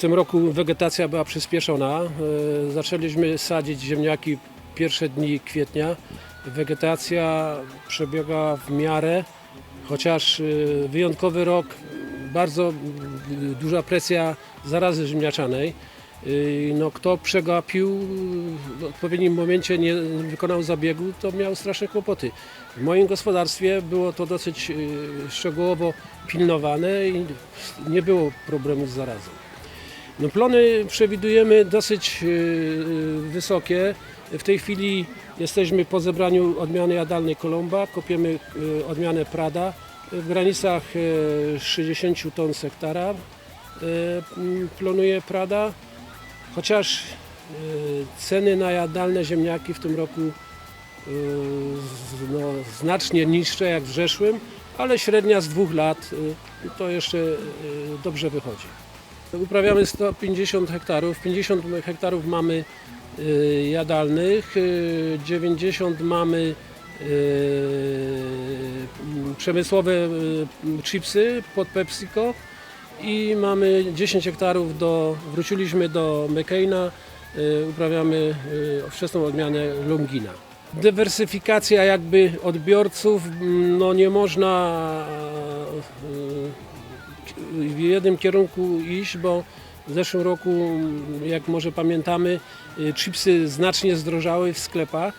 tym roku wegetacja była przyspieszona. E, Zaczęliśmy sadzić ziemniaki pierwsze dni kwietnia. Wegetacja przebiega w miarę, chociaż e, wyjątkowy rok, bardzo duża presja zarazy ziemniaczanej. E, No, kto przegapił w odpowiednim momencie, nie wykonał zabiegu, to miał straszne kłopoty. W moim gospodarstwie było to dosyć szczegółowo pilnowane i nie było problemu z zarazą. No plony przewidujemy dosyć yy, wysokie. W tej chwili jesteśmy po zebraniu odmiany jadalnej Kolomba, kopiemy yy, odmianę Prada w granicach yy, 60 ton z hektara. Plonuje Prada, chociaż ceny na jadalne ziemniaki w tym roku no, znacznie niższe jak w zeszłym, ale średnia z dwóch lat to jeszcze dobrze wychodzi. Uprawiamy 150 hektarów. 50 hektarów mamy y, jadalnych, y, 90 mamy y, m, przemysłowe y, chipsy pod PepsiCo i mamy 10 hektarów do, wróciliśmy do McCaina, y, uprawiamy y, wczesną odmianę Longina. Dywersyfikacja jakby odbiorców, m, no nie można y, w jednym kierunku iść, bo w zeszłym roku, jak może pamiętamy, y, chipsy znacznie zdrożały w sklepach.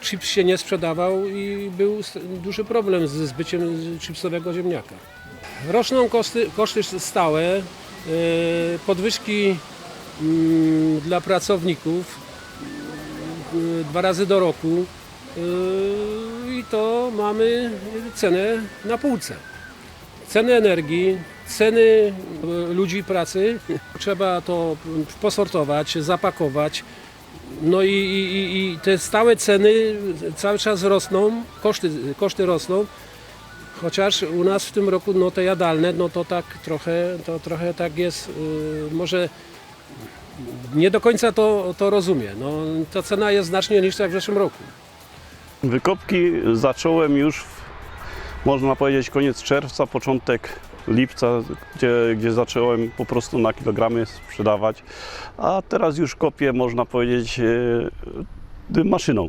Chips się nie sprzedawał i był duży problem ze zbyciem chipsowego ziemniaka. Rosną koszty, koszty stałe, y, podwyżki mm, dla pracowników y, dwa razy do roku i to mamy cenę na półce ceny energii, ceny e, ludzi pracy. Trzeba to posortować, zapakować. No i, i, i- te stałe ceny cały czas rosną, koszty, koszty rosną. Chociaż u nas w tym roku no te jadalne, no to tak trochę, to trochę tak jest, y, może nie do końca to, to rozumie. No, ta cena jest znacznie niższa jak w zeszłym roku. Wykopki zacząłem już, w, można powiedzieć, koniec czerwca, początek lipca, gdzie, gdzie zacząłem po prostu na kilogramy sprzedawać, a teraz już kopię, można powiedzieć, e, maszyną.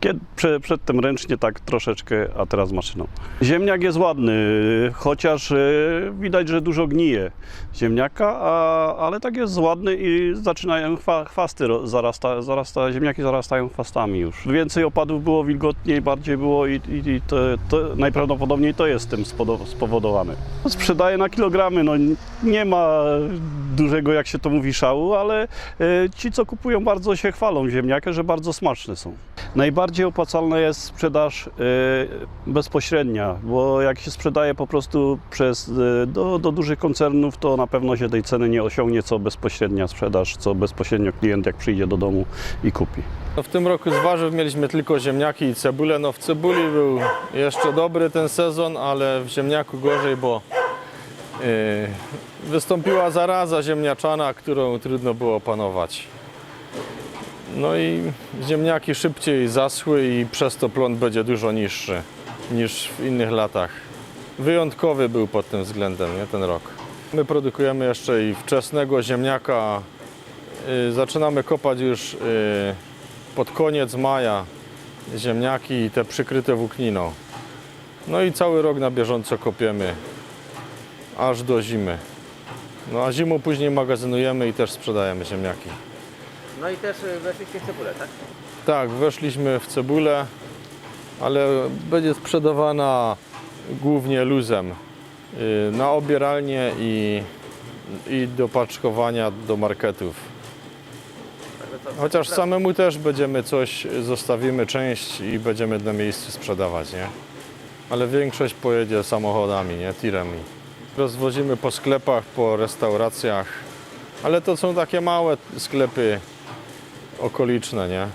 Kiedy, prze, przedtem ręcznie tak troszeczkę, a teraz maszyną. Ziemniak jest ładny, chociaż e, widać, że dużo gnije ziemniaka, a, ale tak jest ładny i zaczynają chwa, chwasty, zarasta, zarasta, ziemniaki zarastają chwastami już. Więcej opadów było, wilgotniej bardziej było i, i, i to, to najprawdopodobniej to jest tym spowodowane. Sprzedaję na kilogramy, no nie ma dużego, jak się to mówi, szału, ale e, ci, co kupują, bardzo się chwalą ziemniakę, że bardzo smaczne są. Najbardziej opłacalna jest sprzedaż e, bezpośrednia, bo jak się sprzedaje po prostu przez, e, do, do dużych koncernów, to na pewno się tej ceny nie osiągnie, co bezpośrednia sprzedaż, co bezpośrednio klient jak przyjdzie do domu i kupi. No w tym roku z warzyw mieliśmy tylko ziemniaki i cebulę. No w cebuli był jeszcze dobry ten sezon, ale w ziemniaku gorzej, bo yy, wystąpiła zaraza ziemniaczana, którą trudno było opanować. No i ziemniaki szybciej zaschły i przez to plon będzie dużo niższy niż w innych latach. Wyjątkowy był pod tym względem nie, ten rok. My produkujemy jeszcze i wczesnego ziemniaka. Yy, zaczynamy kopać już yy, pod koniec maja ziemniaki i te przykryte włókniną. No i cały rok na bieżąco kopiemy, aż do zimy. No a zimą później magazynujemy i też sprzedajemy ziemniaki. No i też y, weszliście w cebulę, tak? Tak, weszliśmy w cebulę, ale będzie sprzedawana głównie luzem yy, na obieralnie i, i do paczkowania do marketów. Chociaż samemu też będziemy coś, zostawimy część i będziemy na miejscu sprzedawać, nie? Ale większość pojedzie samochodami, nie? Tirami. Rozwozimy po sklepach, po restauracjach, ale to są takie małe sklepy okoliczne, nie?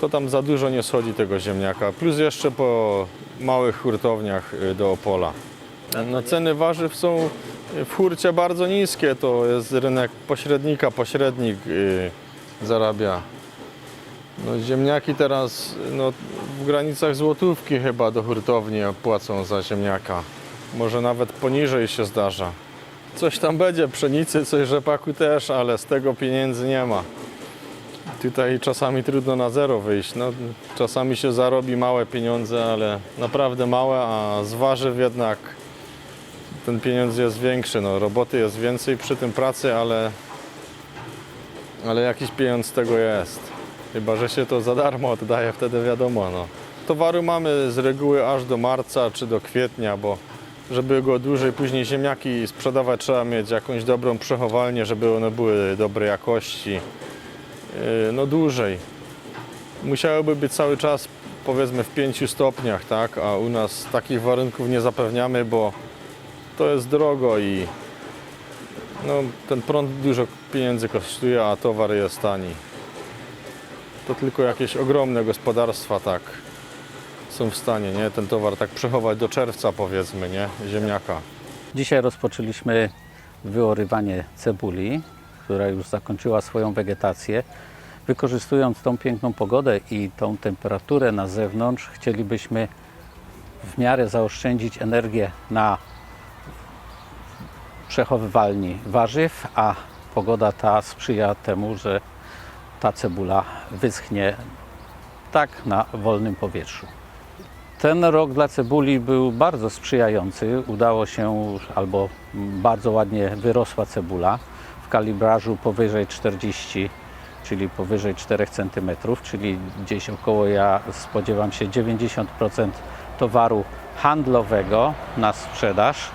To tam za dużo nie schodzi tego ziemniaka. Plus jeszcze po małych hurtowniach y, do Opola. No, ceny warzyw są w hurcie bardzo niskie. To jest rynek pośrednika. Pośrednik y, zarabia. No, ziemniaki teraz no, w granicach złotówki chyba do hurtowni płacą za ziemniaka. Może nawet poniżej się zdarza. Coś tam będzie, pszenicy, coś rzepaku też, ale z tego pieniędzy nie ma. Tutaj czasami trudno na zero wyjść. No, czasami się zarobi małe pieniądze, ale naprawdę małe, a z warzyw jednak ten pieniądz jest większy. No, roboty jest więcej przy tym pracy, ale, ale jakiś pieniądz z tego jest. Chyba, że się to za darmo oddaje, wtedy wiadomo. No. Towaru mamy z reguły aż do marca czy do kwietnia, bo żeby go dłużej później ziemniaki sprzedawać, trzeba mieć jakąś dobrą przechowalnię, żeby one były dobrej jakości. Yy, No dłużej. Musiałyby być cały czas powiedzmy w 5 stopniach, tak? A u nas takich warunków nie zapewniamy, bo to jest drogo i no, ten prąd dużo pieniędzy kosztuje, a towar jest tani. To tylko jakieś ogromne gospodarstwa tak są w stanie, nie? Ten towar tak przechować do czerwca powiedzmy, nie? Ziemniaka. Dzisiaj rozpoczęliśmy wyorywanie cebuli, która już zakończyła swoją wegetację. Wykorzystując tą piękną pogodę i tą temperaturę na zewnątrz, chcielibyśmy w miarę zaoszczędzić energię na przechowywalni warzyw, a pogoda ta sprzyja temu, że ta cebula wyschnie tak na wolnym powietrzu. Ten rok dla cebuli był bardzo sprzyjający. Udało się, albo bardzo ładnie wyrosła cebula w kalibrażu powyżej 40, czyli powyżej 4 cm, czyli gdzieś około, ja spodziewam się, 90% towaru handlowego na sprzedaż.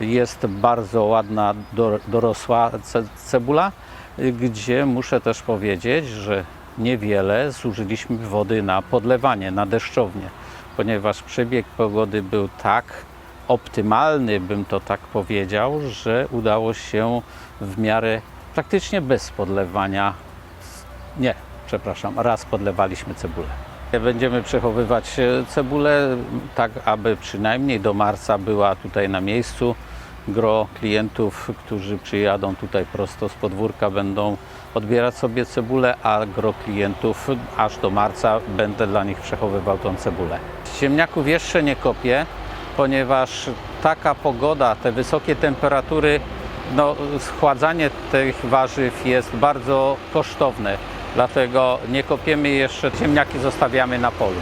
Jest bardzo ładna, do- dorosła ce- cebula, gdzie muszę też powiedzieć, że niewiele zużyliśmy wody na podlewanie, na deszczownię, ponieważ przebieg pogody był tak optymalny, bym to tak powiedział, że udało się w miarę praktycznie bez podlewania, nie, przepraszam, raz podlewaliśmy cebulę. Będziemy przechowywać e, cebulę tak, aby przynajmniej do marca była tutaj na miejscu. Gro klientów, którzy przyjadą tutaj prosto z podwórka, będą odbierać sobie cebulę, a gro klientów aż do marca będę dla nich przechowywał tą cebulę. Ziemniaków jeszcze nie kopię, ponieważ taka pogoda, te wysokie temperatury, no, schładzanie tych warzyw jest bardzo kosztowne. Dlatego nie kopiemy jeszcze, ziemniaki zostawiamy na polu.